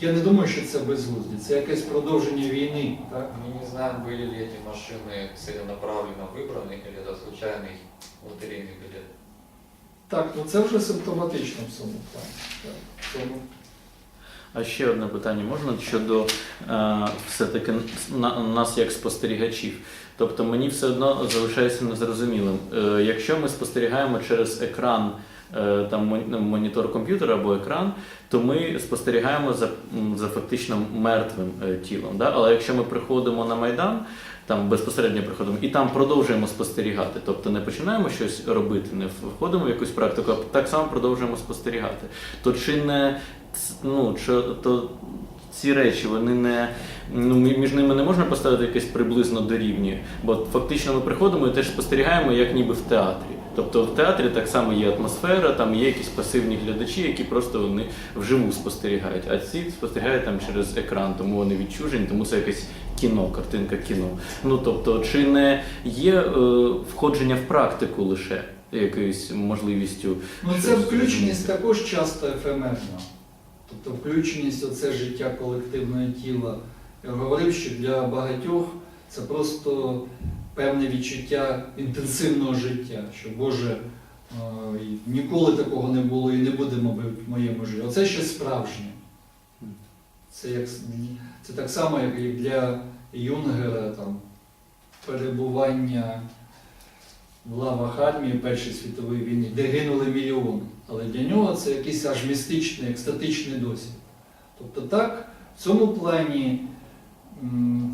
я не думаю, що це безглуздя, це якесь продовження війни. Так? Мы не знаем, были ли эти машины целенаправленно выбраны, или это случайный лотерейный билет. Так, ну це вже симптоматично в цьому плані. Так, в цьому. А ще одне питання можна щодо е, все-таки на, нас як спостерігачів. Тобто мені все одно залишається незрозумілим. Е, якщо ми спостерігаємо через екран, е, там мон- ну, монітор комп'ютера або екран, то ми спостерігаємо за, за фактично мертвим е, тілом. Да? Але якщо ми приходимо на Майдан, там безпосередньо приходимо і там продовжуємо спостерігати. Тобто не починаємо щось робити, не входимо в якусь практику, а так само продовжуємо спостерігати. То чи не ну, чи, то ці речі вони не ну мі- між ними не можна поставити якесь приблизно дорівнює, бо фактично ми приходимо і теж спостерігаємо, як ніби в театрі. Тобто в театрі так само є атмосфера, там є якісь пасивні глядачі, які просто вони вживу спостерігають. А ці спостерігають там через екран, тому вони відчужені, тому це якесь кіно, картинка кіно. Ну тобто, чи не є е, входження в практику лише якоюсь можливістю? Ну це включеність також часто ефемерна. Тобто включеність оце життя колективного тіла. Я говорив, що для багатьох це просто певне відчуття інтенсивного життя, що Боже, ніколи такого не було і не буде, мабуть, в моєму житті. Оце ще справжнє. Це, як, це так само, як і для Юнгера там, перебування в лавах армії Першої світової війни, де гинули мільйони. Але для нього це якийсь аж містичний, екстатичний досвід. Тобто так, в цьому плані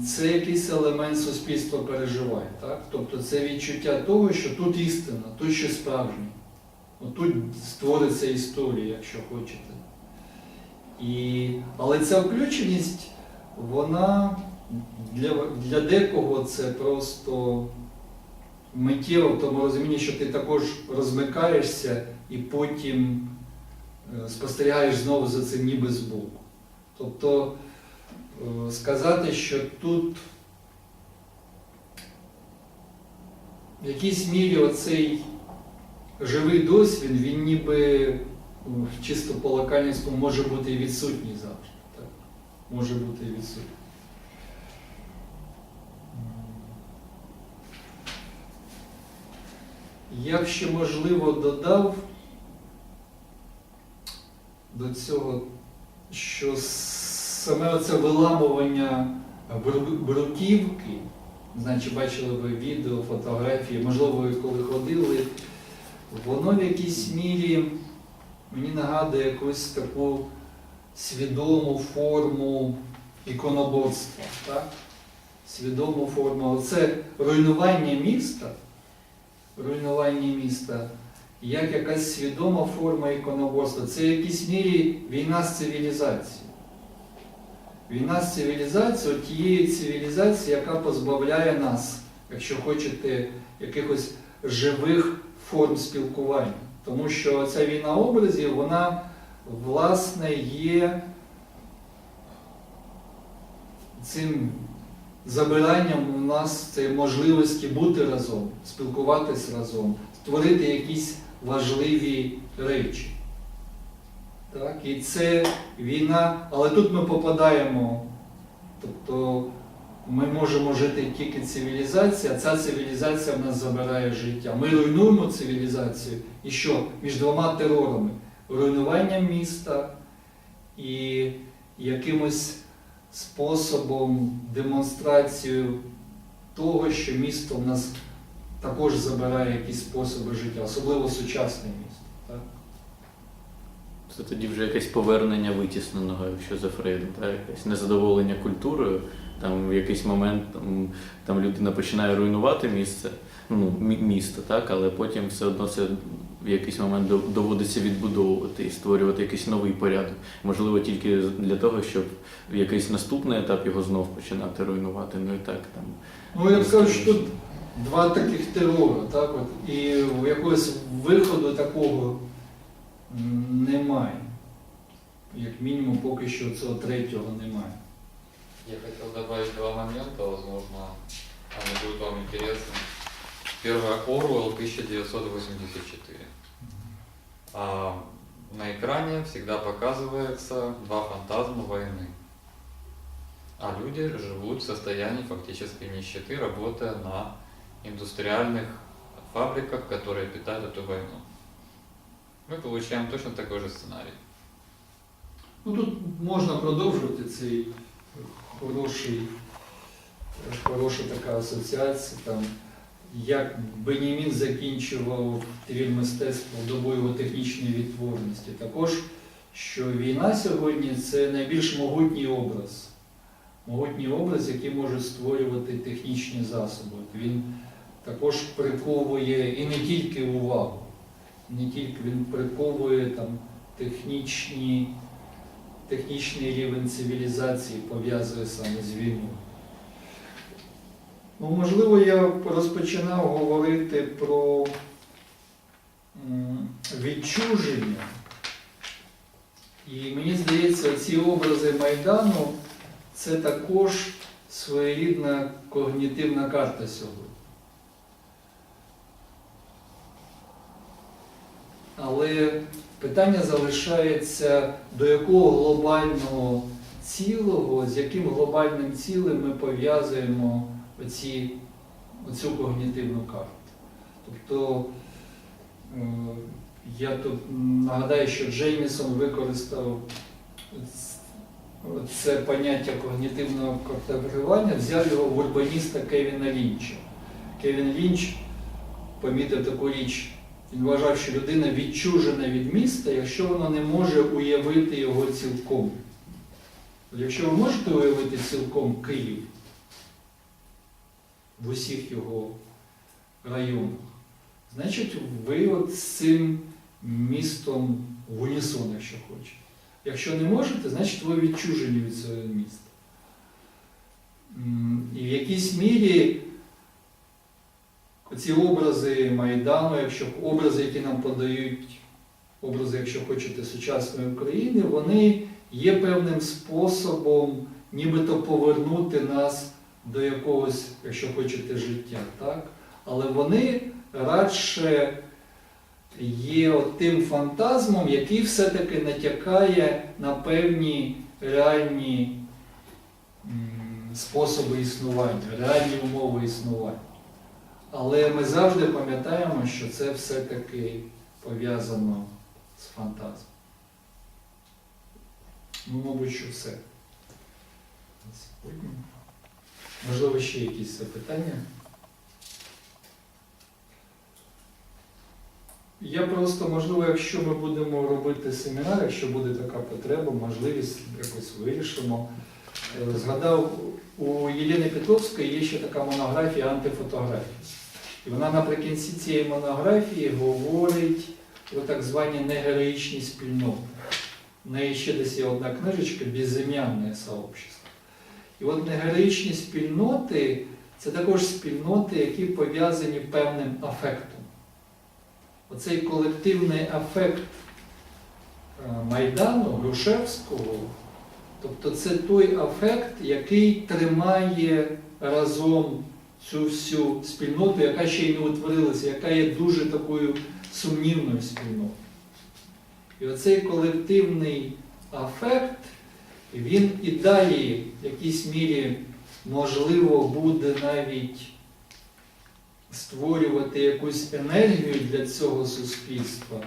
це якийсь елемент суспільства переживає. Так? Тобто це відчуття того, що тут істина, тут ще справжнє. Тут створиться історія, якщо хочете. І, але ця включеність, вона для, для декого це просто миттєво в тому розумінні, що ти також розмикаєшся і потім е, спостерігаєш знову за цим ніби збоку. Тобто сказати, що тут в якійсь мірі оцей живий досвід, він ніби ну, чисто по локальність може бути і відсутній завжди. Так? Може бути і відсутній. Я б ще, можливо, додав до цього, що саме це виламування бруківки, значить, бачили ви відео, фотографії, можливо, ви коли ходили, воно в якійсь мірі мені нагадує якусь таку свідому форму іконоборства. Так? Свідому форму. Це руйнування міста руйнування міста, як якась свідома форма іконоборства. Це в якійсь мірі війна з цивілізацією. Війна з цивілізацією, тієї цивілізації, яка позбавляє нас, якщо хочете, якихось живих форм спілкування. Тому що ця війна образів, вона власне є цим забиранням у нас цієї можливості бути разом, спілкуватись разом, створити якісь важливі речі. Так? І це війна, але тут ми попадаємо, тобто ми можемо жити тільки цивілізація, а ця цивілізація в нас забирає життя. Ми руйнуємо цивілізацію і що? Між двома терорами руйнуванням міста і якимось способом, демонстрацією того, що місто в нас також забирає якісь способи життя, особливо. Так? Це тоді вже якесь повернення витісненого, якщо за Фрейдом, так? якесь незадоволення культурою. Там в якийсь момент там, там людина починає руйнувати місце, ну, місто, так, але потім все одно це в якийсь момент доводиться відбудовувати і створювати якийсь новий порядок. Можливо, тільки для того, щоб в якийсь наступний етап його знов починати руйнувати. Ну і так там. Ну, я б сказав, що тут два таких терори, так? От, і в якогось виходу такого немає. Як мінімум, поки що цього третього немає. Я хотел добавить два момента, возможно, они будут вам интересны. Первое, Орвелл, 1984. А, на экране всегда показывается два фантазма войны. А люди живут в состоянии фактической нищеты, работая на индустриальных фабриках, которые питают эту войну. Мы получаем точно такой же сценарий. Ну тут можна продовжувати цей хороший, хороша така асоціація. Там, як Бенімін закінчував твір мистецтва його технічної відтворності. Також, що війна сьогодні це найбільш могутній образ. Могутній образ, який може створювати технічні засоби. Він також приковує і не тільки увагу, не тільки він приковує там технічні технічний рівень цивілізації пов'язує саме з війною. Ну, можливо, я розпочинав говорити про відчуження. І мені здається, ці образи Майдану це також своєрідна когнітивна карта сьогодні. Але питання залишається, до якого глобального цілого, з яким глобальним цілим ми пов'язуємо оці, оцю когнітивну карту. Тобто, е, я тут нагадаю, що Джеймісон використав це поняття когнітивного картографування, взяв його в урбаніста Кевіна Лінча. Кевін Лінч помітив таку річ. Він вважав, що людина відчужена від міста, якщо вона не може уявити його цілком. Якщо ви можете уявити цілком Київ в усіх його районах, значить ви от з цим містом в унісон, якщо хочете. Якщо не можете, значить ви відчужені від цього міста. І в якійсь мірі Оці образи Майдану, якщо образи, які нам подають, образи, якщо хочете, сучасної України, вони є певним способом нібито повернути нас до якогось, якщо хочете, життя. Так? Але вони радше є тим фантазмом, який все-таки натякає на певні реальні способи існування, реальні умови існування. Але ми завжди пам'ятаємо, що це все-таки пов'язано з фантазмом. Ну, мабуть, що все. Можливо, ще якісь запитання? Я просто, можливо, якщо ми будемо робити семінар, якщо буде така потреба, можливість якось вирішимо. Е, Згадав, у Єліни Петровської є ще така монографія антифотографії. І вона наприкінці цієї монографії говорить про так звані негероїчні спільноти. В неї ще десь є одна книжечка «Безім'янне сообщество». І от негероїчні спільноти це також спільноти, які пов'язані певним афектом. Оцей колективний афект е, Майдану, Грушевського, тобто це той афект, який тримає разом цю всю спільноту, яка ще й не утворилася, яка є дуже такою сумнівною спільнотою. І оцей колективний афект, він і далі в якійсь мірі можливо буде навіть створювати якусь енергію для цього суспільства,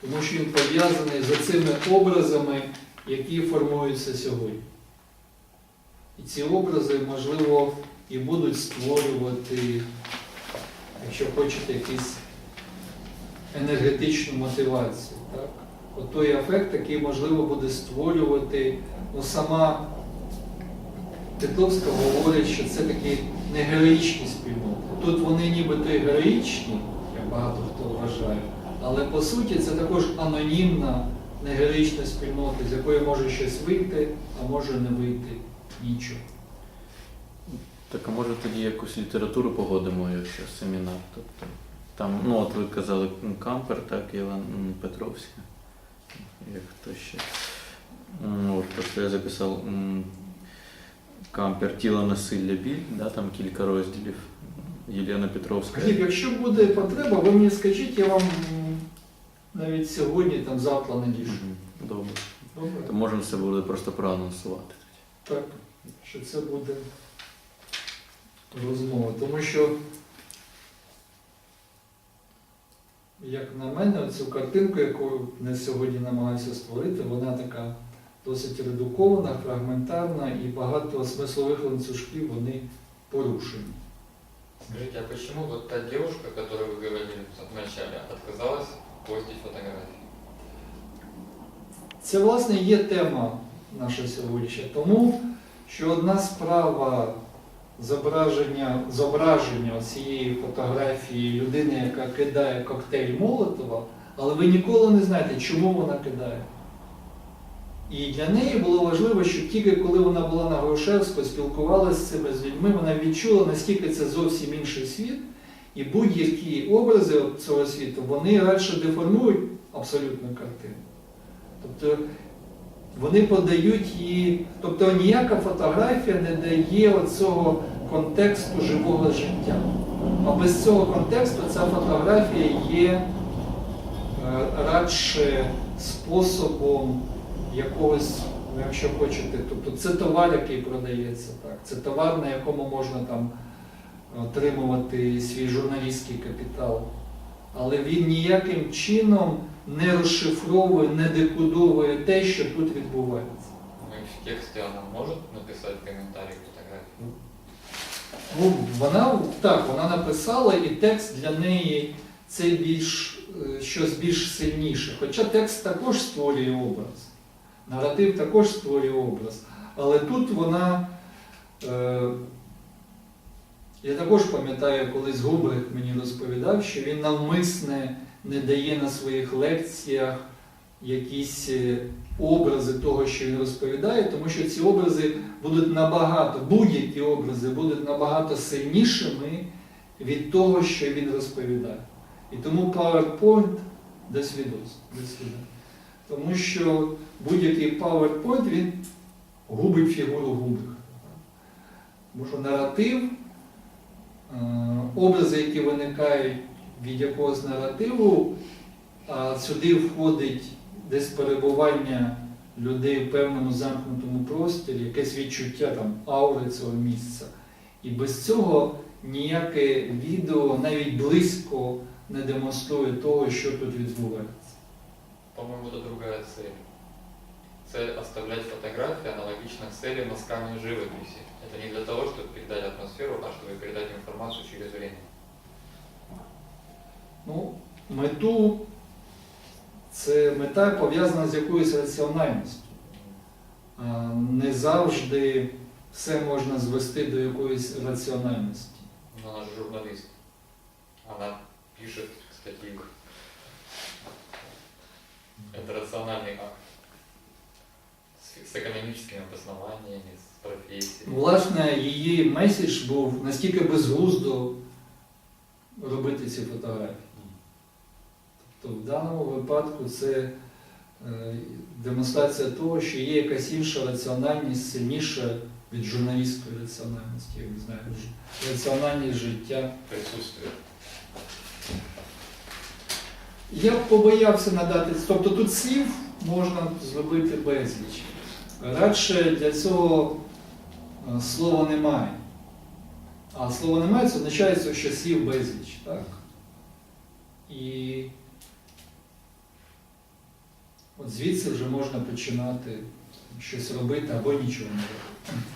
тому що він пов'язаний з цими образами, які формуються сьогодні. І ці образи, можливо, і будуть створювати, якщо хочете, якусь енергетичну мотивацію. Так? От той ефект, який, можливо, буде створювати, ну сама Титовська говорить, що це такі не героїчні спільноти. Тут вони нібито і героїчні, як багато хто вважає, але по суті це також анонімна, негероїчна спільнота, з якої може щось вийти, а може не вийти нічого. Так, а може тоді якусь літературу погодимо, якщо семінар. Тобто, там, ну от ви казали Кампер, так, Іван Петровська. Як хто ще. От, просто я записав Кампер Тіло насилля біль, да, там кілька розділів. Єлена Петровська. Гліб, якщо буде потреба, ви мені скажіть, я вам навіть сьогодні, там завтра надішлю. Мгм. Добре. Добре? То можемо це буде просто проанонсувати. Так, що це буде розмова. Тому що, як на мене, цю картинку, яку я сьогодні намагаюся створити, вона така досить редукована, фрагментарна і багато смислових ланцюжків вони порушені. Скажите, а почему вот та девушка, о которой вы говорили в начале, отказалась постить фотографии? Це, власне, є тема наша сьогоднішня. Тому що одна справа зображення, зображення цієї фотографії людини, яка кидає коктейль Молотова, але ви ніколи не знаєте, чому вона кидає. І для неї було важливо, що тільки коли вона була на Грушевську, спілкувалася з цими з людьми, вона відчула, наскільки це зовсім інший світ, і будь-які образи цього світу, вони радше деформують абсолютну картину. Тобто вони подають її, тобто ніяка фотографія не дає оцього контексту живого життя. А без цього контексту ця фотографія є е, радше способом якогось, ну, якщо хочете, тобто це товар, який продається, так. Це товар, на якому можна там отримувати свій журналістський капітал. Але він ніяким чином не розшифровує, не декодовує те, що тут відбувається. Ну и в тексте она может написать комментарий к фотографии? Вона так, вона написала, і текст для неї це більш е, щось більш сильніше. Хоча текст також створює образ, наратив також створює образ. Але тут вона. Е, я також пам'ятаю, колись Губрик мені розповідав, що він навмисне не дає на своїх лекціях якісь е, образи того, що він розповідає, тому що ці образи будуть набагато, будь-які образи будуть набагато сильнішими від того, що він розповідає. І тому PowerPoint до свіда. Тому що будь-який PowerPoint він губить фігуру Губрика. Тому що наратив, е, образи, які виникають від якогось наративу, сюди входить десь перебування людей в певному замкнутому просторі, якесь відчуття там аури цього місця. І без цього ніяке відео навіть близько не демонструє того, що тут відбувається. По-моему, это другая цель. Цель оставлять фотографии аналогично цели наскания живописи. Это не для того, чтобы передать атмосферу, а чтобы передать информацию через время. Ну, мету це мета пов'язана з якоюсь раціональністю. А Не завжди все можна звести до якоїсь раціональності. Но она же журналист. Она пишет статьи. Это рациональный акт. С, с экономическими обоснованиями, с профессией. Власне, її меседж був настільки безглуздо робити ці фотографії. Тобто в даному випадку це е, демонстрація того, що є якась інша раціональність, сильніша від журналістської раціональності, я не знаю, раціональність життя. Присутствие. Я побоявся надати, тобто тут слів можна зробити безліч. Радше для цього е, слова немає. А слова немає, це означає, що слів безліч. Так? І от звідси вже можна починати щось робити або нічого не робити.